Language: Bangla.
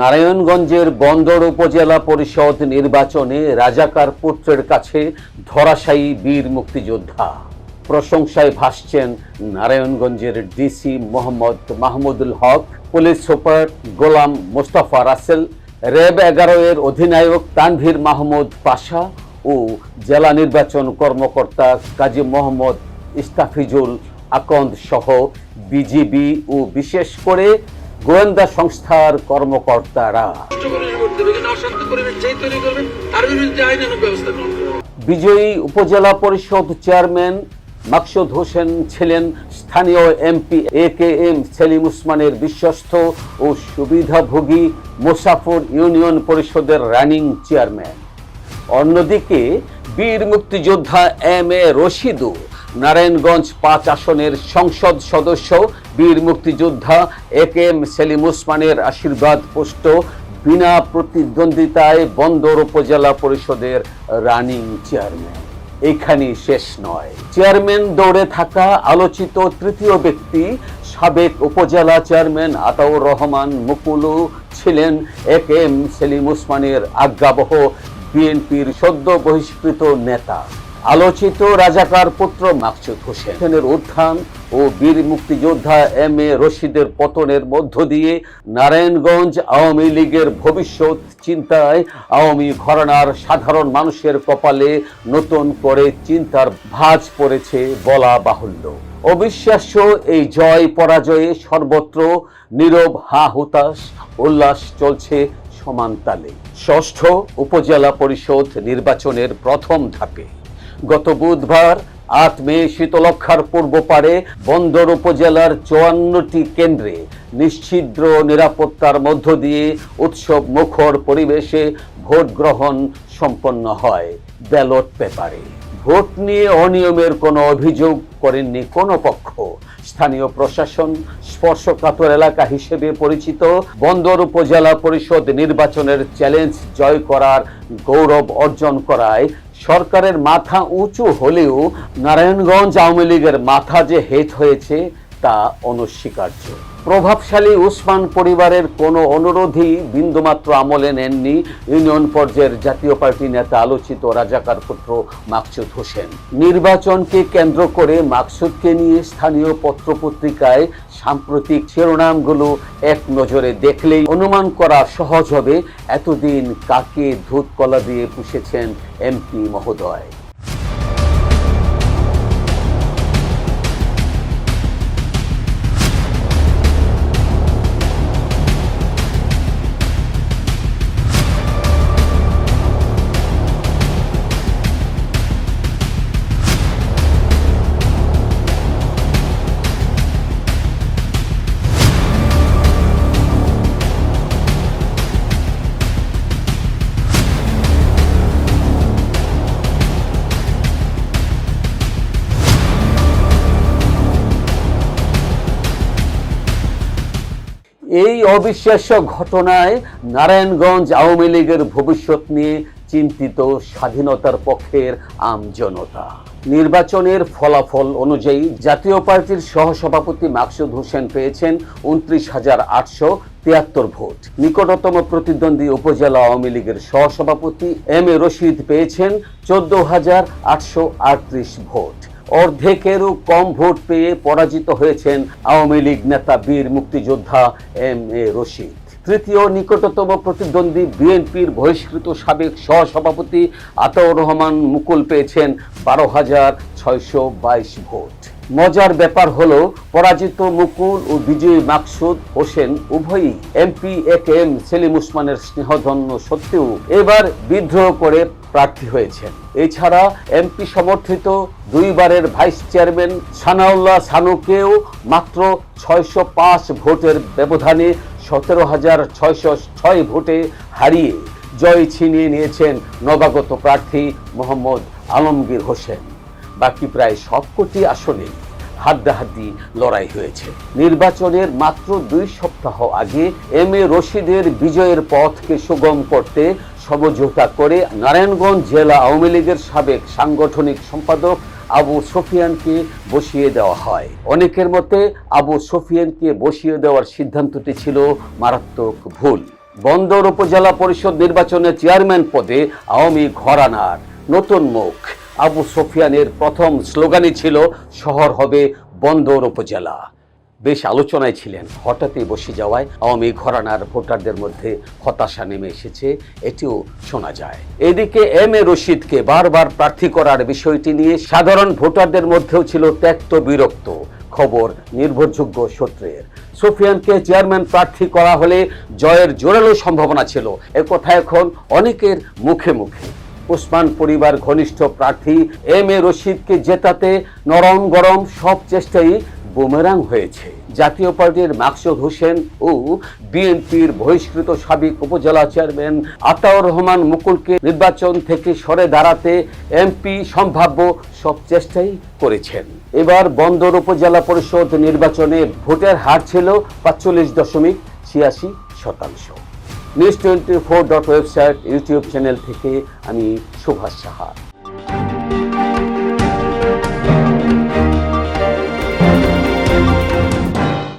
নারায়ণগঞ্জের বন্দর উপজেলা পরিষদ নির্বাচনে রাজাকার পুত্রের কাছে ধরাশায়ী বীর মুক্তিযোদ্ধা। প্রশংসায় ভাসছেন নারায়ণগঞ্জের DC Mohammad Mahmudul Haque, police super Golam Mostafa Russell, RAB এগারো এর অধিনায়ক তানভীর মাহমুদ পাশা ও জেলা নির্বাচন কর্মকর্তা কাজী মোহাম্মদ ইস্তাফিজুল আকন্দ সহ বিজিবি ও বিশেষ করে গোয়েন্দা সংস্থার কর্মকর্তারা। বিজয়ী উপজেলা পরিষদ চেয়ারম্যান মাকসুদ হোসেন ছিলেন স্থানীয় MP A K M Selim উসমানের বিশ্বস্ত ও সুবিধাভোগী মোসাফর ইউনিয়ন পরিষদের রানিং চেয়ারম্যান। অন্যদিকে বীর মুক্তিযোদ্ধা এম এ রশিদু, নারায়ণগঞ্জ পাঁচ আসনের সংসদ সদস্য বীর মুক্তিযোদ্ধা এ কে এম সেলিম উসমানের আশীর্বাদ পুষ্ট বিনা প্রতিদ্বন্দ্বিতায় বন্দর উপজেলা পরিষদের রানিং চেয়ারম্যান। এখানেই শেষ নয়। চেয়ারম্যান দৌড়ে থাকা আলোচিত তৃতীয় ব্যক্তি সাবেক উপজেলা চেয়ারম্যান আতাউর রহমান মুকুলু ছিলেন এ কে এম সেলিম উসমানের আজ্ঞাবহ বিএনপির সদ্য বহিষ্কৃত নেতা। আলোচিত রাজাকার পুত্র মাকসুদ হোসেনের উত্থান ও বীর মুক্তিযোদ্ধা এম এ রশিদের পতনের মধ্য দিয়ে নারায়ণগঞ্জ আওয়ামী লীগের ভবিষ্যৎ চিন্তায় আওয়ামী ঘরানার সাধারণ মানুষের কপালে নতুন করে চিন্তার ভাঁজ পড়েছে বলা বাহুল্য। অবিশ্বাস্য এই জয় পরাজয়ে সর্বত্র নীরব হা হুতাশ, উল্লাস চলছে সমান তালে। ষষ্ঠ উপজেলা পরিষদ নির্বাচনের প্রথম ধাপে গত বুধবার আট মে শীতলক্ষার পূর্ব পারে বন্দর উপজেলার চুয়ান্নটি কেন্দ্রে নিশ্ছিদ্র নিরাপত্তার মধ্য দিয়ে উৎসব মুখর পরিবেশে ভোট গ্রহণ সম্পন্ন হয় ব্যালট পেপারে। ভোট নিয়ে অনিয়মের কোনো অভিযোগ করেননি কোনো পক্ষ। স্থানীয় প্রশাসন, স্পর্শকাতর এলাকা হিসেবে পরিচিত, বন্দর উপজেলা পরিষদ নির্বাচনের চ্যালেঞ্জ জয় করার গৌরব অর্জন করায় সরকারের মাথা উঁচু হলেও নারায়ণগঞ্জ আওয়ামী লীগের মাথা যে হেট হয়েছে তা অনস্বীকার্য। প্রভাবশালী উসমান পরিবারের কোনো অনুরোধই বিন্দুমাত্র আমলে নেননি ইউনিয়ন পর্যায়ের জাতীয় পার্টি নেতা আলোচিত রাজাকার পুত্র মাকসুদ হোসেন। নির্বাচনকে কেন্দ্র করে মাকসুদকে নিয়ে স্থানীয় পত্রপত্রিকায় সাম্প্রতিক শিরোনামগুলো এক নজরে দেখলেই অনুমান করা সহজ হবে, এতদিন কাকে ধূত কলা দিয়ে পুষেছেন এমপি মহোদয়? এই অবিশ্বাস্য ঘটনায় নারায়ণগঞ্জ আওয়ামী লীগের ভবিষ্যৎ নিয়ে চিন্তিত স্বাধীনতার পক্ষের আমজনতা নির্বাচনের ফলাফল অনুযায়ী জাতীয় পার্টির সহসভাপতি মাকসুদ হোসেন পেয়েছেন উনত্রিশ হাজার আটশো তিয়াত্তর ভোট। নিকটতম প্রতিদ্বন্দ্বী উপজেলা আওয়ামী লীগের সহসভাপতি এম এ রশিদ পেয়েছেন চোদ্দ হাজার আটশো আটত্রিশ ভোট। অর্ধেকেরও কম ভোট পেয়ে পরাজিত হয়েছেন আওয়ামী লীগ নেতা, বীর মুক্তিযোদ্ধা এম এ রশিদ। তৃতীয় নিকটতম প্রতিদ্বন্দ্বী বিএনপির বহিষ্কৃত সাবেক সহসভাপতি আতাউর রহমান মুকুল পেয়েছেন বারো হাজার ছয়শো বাইশ ভোট। মজার ব্যাপার হলো, পরাজিত মুকুল ও বিজয়ী মাকসুদ হোসেন উভয়ই MP, A K M Selim উসমানের স্নেহধন্য সত্ত্বেও এবার বিদ্রোহ করে প্রার্থী হয়েছেন। এছাড়া এমপি সমর্থিত দুইবারের ভাইস চেয়ারম্যান সানাউল্লাহ সানুকেও মাত্র ছয়শো পাঁচ ভোটের ব্যবধানে সতেরো হাজার ছয়শো ছয় ভোটে হারিয়ে জয় ছিনিয়ে নিয়েছেন নবাগত প্রার্থী মোহাম্মদ আলমগীর হোসেন। বাকি প্রায় সবকটি আসনে হাড্ডাহাড্ডি লড়াই হয়েছে। নির্বাচনের মাত্র দুই সপ্তাহ আগে এম এ রশিদের বিজয়ের পথকে সুগম করতে সমঝোতা করে নারায়ণগঞ্জ জেলা আওয়ামী লীগের সাবেক সাংগঠনিক সম্পাদক আবু সফিয়ানকে বসিয়ে দেওয়া হয়। অনেকের মতে আবু সফিয়ানকে বসিয়ে দেওয়ার সিদ্ধান্তটি ছিল মারাত্মক ভুল। বন্দর উপজেলা পরিষদ নির্বাচনে চেয়ারম্যান পদে আওয়ামী ঘরানার নতুন মুখ। আবু সোফিয়ানের প্রথম স্লোগানই ছিল, শহর হবে বন্দর উপজেলা। বেশ আলোচনায় ছিলেন, হঠাৎই বসে যাওয়ায় আওয়ামী ঘরানার ভোটারদের মধ্যে হতাশা নেমে এসেছে, এটিও শোনা যায়। এদিকে এম এ রশিদকে বারবার প্রার্থী করার বিষয়টি নিয়ে সাধারণ ভোটারদের মধ্যেও ছিল ত্যক্ত বিরক্ত। খবর নির্ভরযোগ্য সূত্রের। সোফিয়ানকে চেয়ারম্যান প্রার্থী করা হলে জয়ের জোরালো সম্ভাবনা ছিল। এ কথা এখন অনেকের মুখে মুখে। ওসমান পরিবার ঘনিষ্ঠ প্রার্থী এম এ রশিদকে জেতাতে নরম গরম সব চেষ্টাই বুমেরাং হয়েছে। জাতীয় পার্টির মাকসুদ হোসেন ও বিএনপির বহিষ্কৃত সাবেক উপজেলা চেয়ারম্যান আতাউর রহমান মুকুলকে নির্বাচন থেকে সরে দাঁড়াতে এমপি সম্ভাব্য সব চেষ্টাই করেছেন। এবার বন্দর উপজেলা পরিষদ নির্বাচনে ভোটের হার ছিল পাঁচচল্লিশ দশমিক ছিয়াশি শতাংশ। News twenty four dot website YouTube channel থেকে আমি সুভাষ সাহা।